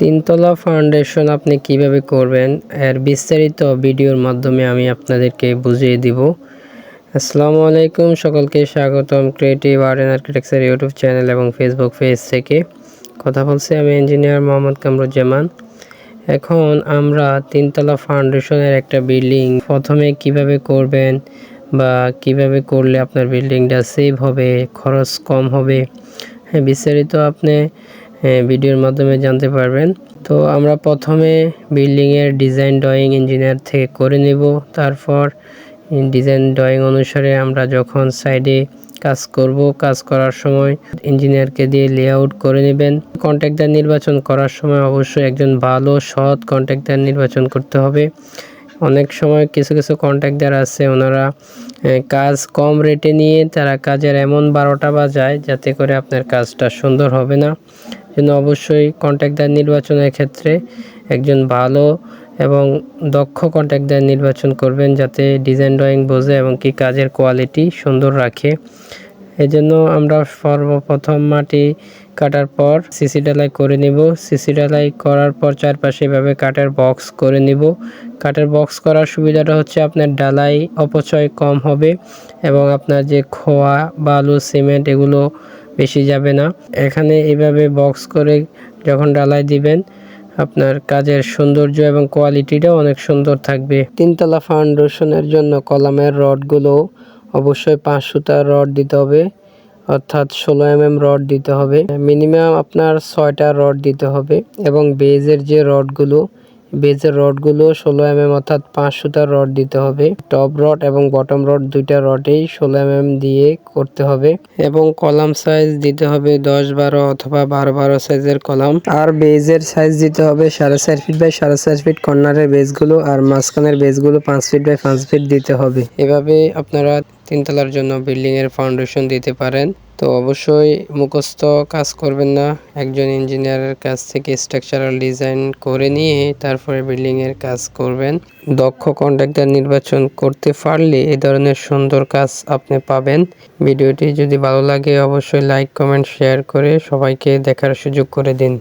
তিনতলা ফাউন্ডেশন আপনি কীভাবে করবেন এর বিস্তারিত ভিডিওর মাধ্যমে আমি আপনাদেরকে বুঝিয়ে দিব। আসসালামু আলাইকুম, সকলকে স্বাগতম creative art and architecture YouTube channel এবং ফেসবুক পেজ থেকে। কথা বলছি আমি ইঞ্জিনিয়ার মোহাম্মদ কামরুজ্জামান। এখন আমরা তিনতলা ফাউন্ডেশনের একটা বিল্ডিং প্রথমে কীভাবে করবেন বা কীভাবে করলে আপনার বিল্ডিংটা সেভ হবে, খরচ কম হবে? হ্যাঁ বিস্তারিত আপনি ভিডিওর মাধ্যমে জানতে পারবেন। তো আমরা প্রথমে বিল্ডিংয়ের ডিজাইন ড্রয়িং ইঞ্জিনিয়ার থেকে করে নেব। তারপর ডিজাইন ড্রয়িং অনুসারে আমরা যখন সাইডে কাজ করব, কাজ করার সময় ইঞ্জিনিয়ারকে দিয়ে লেআউট করে নেবেন। কন্ট্রাক্টর নির্বাচন করার সময় অবশ্যই একজন ভালো, সৎ কন্ট্রাক্টর নির্বাচন করতে হবে। অনেক সময় কিছু কিছু কন্ট্রাক্টর আছে, ওনারা কাজ কম রেটে নিয়ে তারা কাজের এমন বারোটা বাজায় যাতে করে আপনার কাজটা সুন্দর হবে না। জন্য অবশ্যই কন্ট্রাক্টর নির্বাচনের ক্ষেত্রে। একজন ভালো এবং দক্ষ কন্ট্রাক্টর নির্বাচন করবেন যাতে ডিজাইন ড্রয়িং বোঝে এবং কি কাজের কোয়ালিটি সুন্দর রাখে। এজন্য আমরা সর্বপ্রথম মাটি কাটার পর সিসি ডালাই করে নিব। সিসি ডালাই করার পর চারপাশে এভাবে কাঠের বক্স করে নিব। কাঠের বক্স করার সুবিধাটা হচ্ছে আপনার ডালাই অপচয় কম হবে এবং আপনার যে খোয়া, বালু, সিমেন্ট এগুলো বেশি যাবে না। এখানে এভাবে বক্স করে যখন ডালাই দিবেন, আপনার কাজের সৌন্দর্য এবং কোয়ালিটিটাও অনেক সুন্দর থাকবে। তিনতলা ফাউন্ডেশনের জন্য কলামের রডগুলো অবশ্যই পাঁচ সুতার রড দিতে হবে, অর্থাৎ ষোলো এম এম রড দিতে হবে। মিনিমাম আপনার ছয়টা রড দিতে হবে এবং বেজের যে রডগুলো বেজের রডগুলো ষোলো এম এম অর্থাৎ পাঁচ সুতার রড দিতে হবে। টপ রড এবং বটম রড দুইটা রডেই ষোলো এম এম দিয়ে করতে হবে এবং কলাম সাইজ দিতে হবে দশ বারো অথবা বারো বারো সাইজের কলাম। আর বেজের সাইজ দিতে হবে সাড়ে চার ফিট বাই সাড়ে চার ফিট কর্নারের বেজগুলো আর মাঝখানের বেজগুলো পাঁচ ফিট বাই পাঁচ ফিট দিতে হবে। এভাবে আপনারা তিনতলার জন্য বিল্ডিং এর ফাউন্ডেশন দিতে পারেন। তো অবশ্যই মুখস্থ কাজ করবেন না। একজন ইঞ্জিনিয়ারের কাছ থেকে স্ট্রাকচারাল ডিজাইন করে নিয়ে তারপরে বিল্ডিং এর কাজ করবেন। দক্ষ কন্ট্রাক্টর নির্বাচন করতে পারলে এ ধরনের সুন্দর কাজ আপনি পাবেন। ভিডিওটি যদি ভালো লাগে অবশ্যই লাইক কমেন্ট শেয়ার করে সবাইকে দেখার সুযোগ করে দিন।